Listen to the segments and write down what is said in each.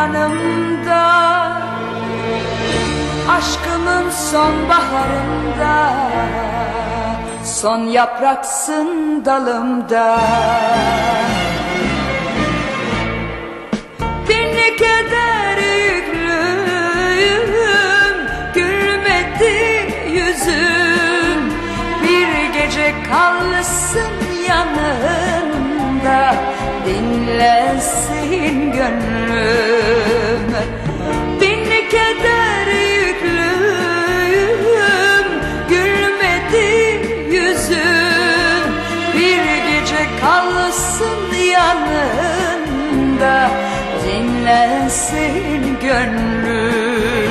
yanımda. Aşkımın sonbaharında Son yapraksın dalımda. Bin keder yüklüyüm Gülmedi yüzüm. Bir gece kalsın yanında Dinlensin gönlüm. Bin keder yüklüyüm Gülmedi yüzüm. Bir gece kalsın yanında. Dinlensin gönlüm.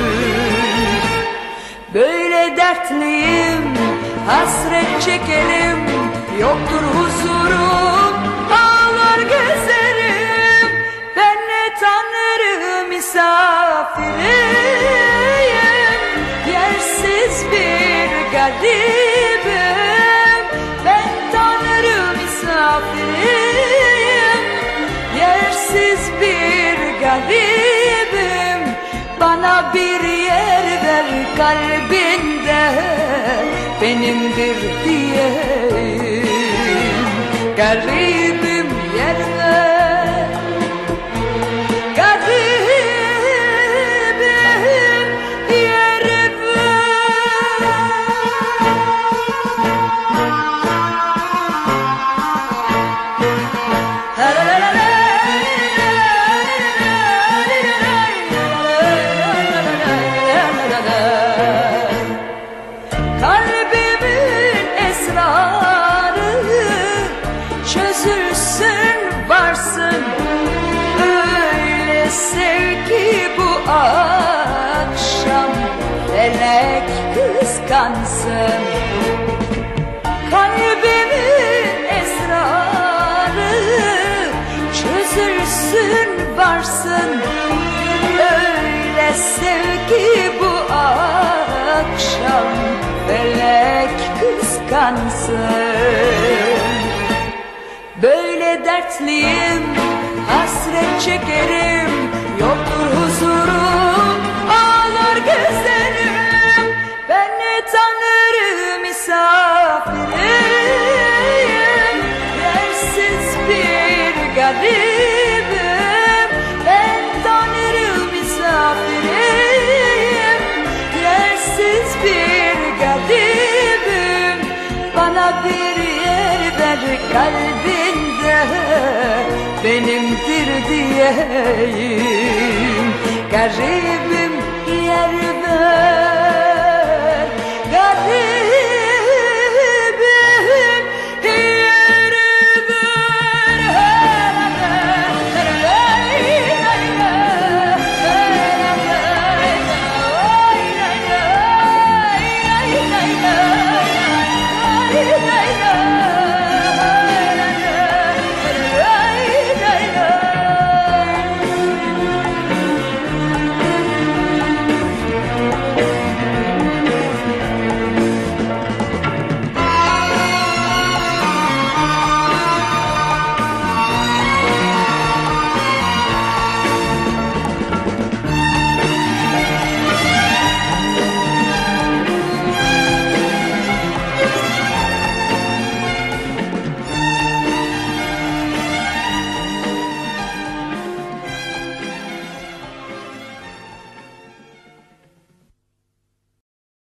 Böyle dertliyim. Hasret çekerim Yoktur huzurum garibim Ben tanrı misafiriyim Yersiz bir garibim. Bana bir yer ver kalbinde. Benimdir diyeyim. Garibim akşam felek kıskansın. Kalbimin esrarı çözülsün varsın. Öyle sevgi bu akşam felek kıskansın. Böyle dertliyim hasret çekerim Yoktur tanrı misafiriyim Yersiz bir garibim. Ben tanrı misafiriyim Yersiz bir garibim. Bana bir yer ver kalbinde. Benimdir diyeyim. Garibim